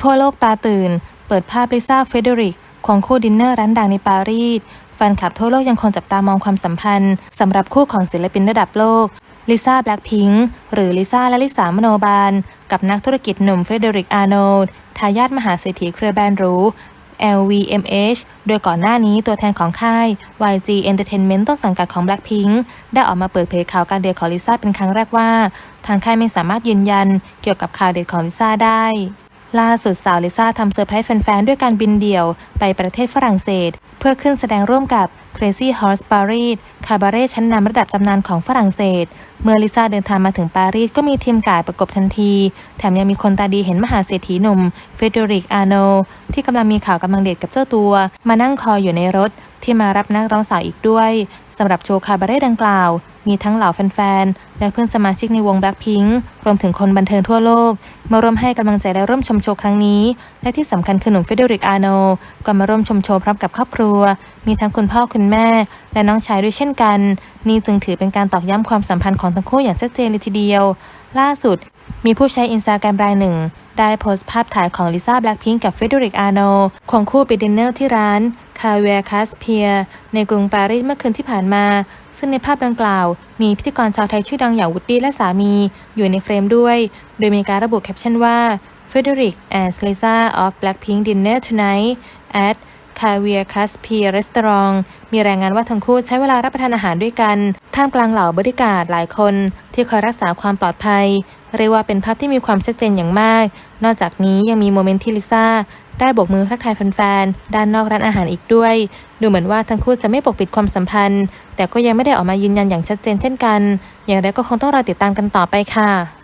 ทั่วโลกตาตื่น เปิดภาพลิซ่าเฟเดริกควงคู่ดินเนอร์ร้านดังในปารีสแฟนคลับทั่วโลกยังคงจับตามองความสัมพันธ์สำหรับคู่ของศิลปินระดับโลกลิซ่าแบล็คพิงค์หรือลิซ่าและลิสามโนบาล กับนักธุรกิจหนุ่มเฟเดริกอาร์โนลด์ทายาทมหาเศรษฐีเครือแบรนด์รู LVMH โดยก่อนหน้านี้ตัวแทนของค่าย YG Entertainment ต้นสังกัดของ Blackpink ได้ออกมาเปิดเผยข่าวการเดทของลิซ่าเป็นครั้งแรกว่า ทางค่ายไม่สามารถยืนยันเกี่ยวกับข่าวเดทของลิซ่าได้ ล่าสุดสาวลิซ่าทำเซอร์ไพรส์แฟนๆ ด้วยการบินเดี่ยว ไปประเทศฝรั่งเศส เพื่อขึ้นแสดงร่วมกับ Crazy Horse Paris คาบาเร่ชั้นนำระดับตำนานของฝรั่งเศส เมื่อลิซ่าเดินทางมาถึงปารีสก็มีทีมกาดประกบทันที แถมยังมีคนตาดีเห็นมหาเศรษฐีหนุ่มเฟเดริกอาโน ที่กำลังมีข่าวกำลังเดทกับเจ้าตัว มานั่งคอยอยู่ในรถที่มารับนักร้องสาวอีกด้วย สำหรับโชว์คาบาเร่ดังกล่าว มีทั้งเหล่าแฟนๆ และเพื่อนสมาชิกในวงแบล็คพิงค์รวมถึงคนบันเทิงทั่วโลก มาร่วมให้กำลังใจและร่วมชมโชว์ครั้งนี้ และที่สำคัญคือหนุ่มเฟเดริกอาโนก็มาร่วมชมโชว์พร้อมกับครอบครัว มีทั้งคุณพ่อคุณแม่ และน้องชายด้วยเช่นกัน นี่จึงถือเป็นการตอกย้ำความสัมพันธ์ของทั้งคู่อย่างชัดเจนเลยทีเดียว ล่าสุด มีผู้ใช้อินสตาแกรมรายหนึ่งได้โพสต์ภาพถ่ายของลิซ่าแบล็คพิงกับเฟเดริกอาโนควงคู่ไปดินเนอร์ที่ร้าน คาเวียคาสเพีย ในกรุงปารีสเมื่อคืนที่ผ่านมา ซึ่งในภาพดังกล่าว มีพิธีกรชาวไทยชื่อดังอย่างวุฒิและสามี อยู่ในเฟรมด้วย โดยมีการระบุแคปชั่นว่า Frederick and Lisa of Blackpink dinner tonight at Caviar Caspier Restaurant มีรายงานว่าทั้งคู่ใช้เวลารับประทานอาหารด้วยกัน ท่ามกลางเหล่าบริการหลายคน ที่คอยรักษาความปลอดภัย เรียกว่าเป็นภาพที่มีความชัดเจนอย่างมาก นอกจากนี้ยังมีโมเมนต์ที่ลิซ่าได้โบกมือทักทายแฟนๆ ด้านนอกร้านอาหารอีกด้วย ดูเหมือนว่าทั้งคู่จะไม่ปกปิดความสัมพันธ์ แต่ก็ยังไม่ได้ออกมายืนยันอย่างชัดเจนเช่นกัน อย่างไรก็คงต้องรอติดตามกันต่อไปค่ะ